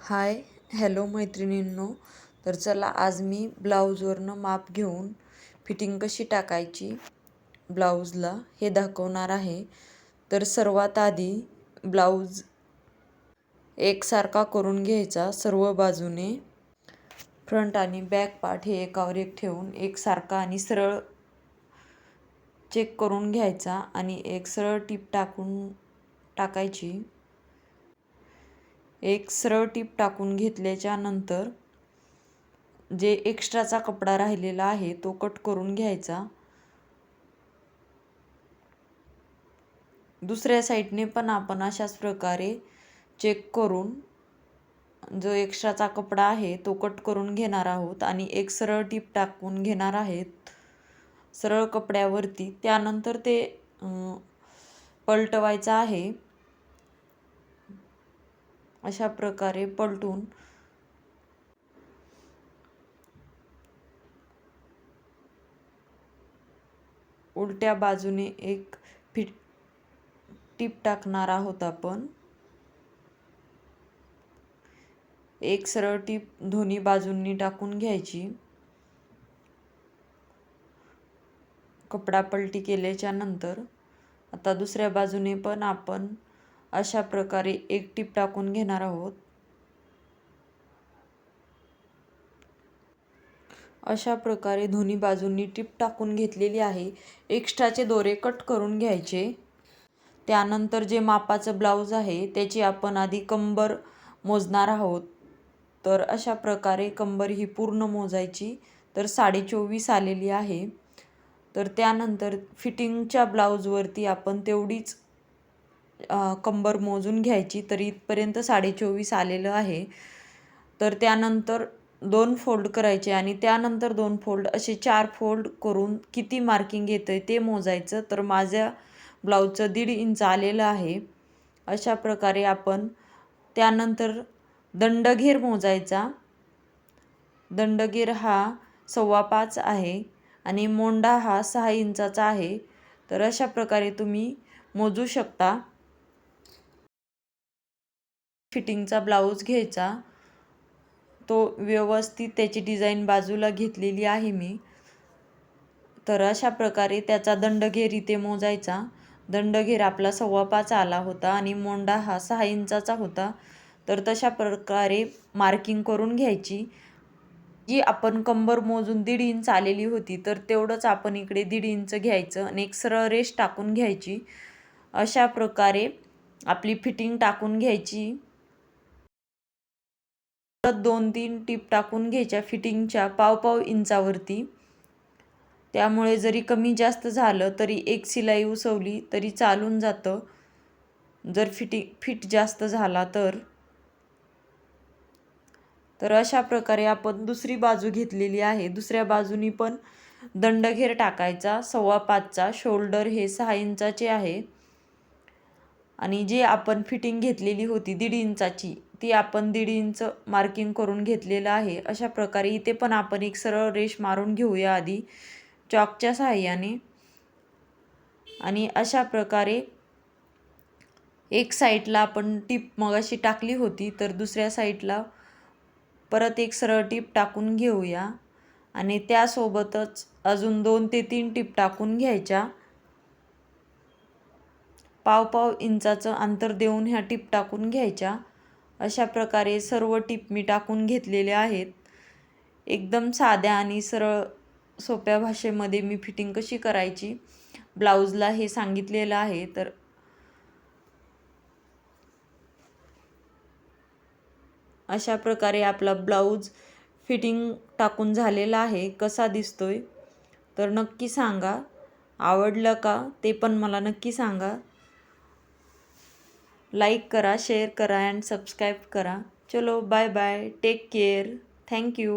Hi hello मैत्रिणींनो. तर चला आज मी ब्लाऊजवरनं माप घेऊन फिटिंग कशी टाकायची ब्लाऊजला हे दाखवणार आहे. तर सर्वात आधी ब्लाऊज एकसारखा करून घ्यायचा सर्व बाजूने. फ्रंट आणि बॅक पार्ट हे एकावर एक ठेवून एकसारखा आणि सरळ चेक करून घ्यायचा आणि एक सरळ टीप टाकून टाकायची. एक सरळ टीप टाकून घेतल्याच्या नंतर जे एक्स्ट्राचा कपडा राहिलेला आहे तो कट करून घ्यायचा. दुसऱ्या साईडने पण आपण अशाच प्रकारे चेक करून जो एक्स्ट्राचा कपडा आहे तो कट करून घेणार आहोत आणि एक सरळ टीप टाकून घेणार आहेत. सरळ कपड्यावरती. त्यानंतर ते पलटवायचं आहे. अशा प्रकारे पलटून उलट्या बाजूने एक फिट टीप टाकणार आहोत आपण. एक सरळ टीप दोन्ही बाजूंनी टाकून घ्यायची. कपडा पलटी केल्याच्यानंतर आता दुसऱ्या बाजूने पण आपण अशा प्रकारे एक टीप टाकून घेणार आहोत. अशा प्रकारे दोन्ही बाजूंनी टीप टाकून घेतलेली आहे. एक्स्ट्राचे दोरे कट करून घ्यायचे. त्यानंतर जे मापाचं ब्लाऊज आहे त्याची आपण आधी कंबर मोजणार आहोत. तर अशा प्रकारे कंबर ही पूर्ण मोजायची. तर साडे चोवीस आलेली आहे. तर त्यानंतर फिटिंगच्या ब्लाऊजवरती आपण तेवढीच कंबर मोजून घ्यायची तर इथपर्यंत साडे चोवीस आलेलं आहे. तर त्यानंतर दोन फोल्ड करायचे आणि त्यानंतर दोन फोल्ड असे चार फोल्ड करून किती मार्किंग येतं आहे ते मोजायचं. तर माझ्या ब्लाऊजचं दीड इंच आलेलं आहे. अशा प्रकारे आपण त्यानंतर दंडघेर मोजायचा. दंडघेर हा सव्वा पाच आहे आणि मोंडा हा सहा इंचाचा आहे. तर अशा प्रकारे तुम्ही मोजू शकता. फिटिंगचा ब्लाऊज घ्यायचा. तो व्यवस्थित त्याची डिझाईन बाजूला घेतलेली आहे मी. तर अशा प्रकारे त्याचा दंडघेर इथे मोजायचा. दंडघेर आपला सव्वा पाच आला होता आणि मोंडा हा सहा इंचाचा होता. तर तशा प्रकारे मार्किंग करून घ्यायची. जी आपण कंबर मोजून दीड इंच आलेली होती तर तेवढंच आपण इकडे दीड इंच घ्यायचं आणि एक सरळ रेष टाकून घ्यायची. अशा प्रकारे आपली फिटिंग टाकून घ्यायची. परत दोन तीन टीप टाकून घ्यायच्या फिटिंगच्या पाव पाव इंचावरती. त्यामुळे जरी कमी जास्त झालं तरी एक शिलाई उसवली तरी चालून जातं. जर फिटिंग फिट जास्त झाला तर. तर अशा प्रकारे आपण दुसरी बाजू घेतलेली आहे. दुसऱ्या बाजूनी पण दंडघेर टाकायचा सव्वा पाचचा शोल्डर हे सहा इंचाचे आहे. आणि जे आपण फिटिंग घेतलेली होती दीड इंचाची ती आपण दीड इंच मार्किंग करून घेतलेलं आहे. अशा प्रकारे इथे पण आपण एक सरळ रेष मारून घेऊया आधी. चॉकच्या सहाय्याने. आणि अशा प्रकारे एक साईडला आपण टीप मग अशी टाकली होती तर दुसऱ्या साईडला परत एक सरळ टीप टाकून घेऊया. आणि त्यासोबतच अजून दोन ते तीन टीप टाकून घ्यायच्या. पाव पाव इंचाचं अंतर देऊन ह्या टीप टाकून घ्यायच्या. अशा प्रकारे सर्व टीप मी टाकून घेतलेले आहेत. एकदम साध्या आणि सरळ सोप्या भाषेमध्ये मी फिटिंग कशी करायची ब्लाऊजला हे सांगितलेलं आहे तर अशा प्रकारे आपला ब्लाऊज फिटिंग टाकून झालेला आहे कसा दिसतोय तर नक्की सांगा. आवडलं का ते पण मला नक्की सांगा. लाईक करा शेअर करा अँड सबस्क्राईब करा. चलो bye bye take care thank you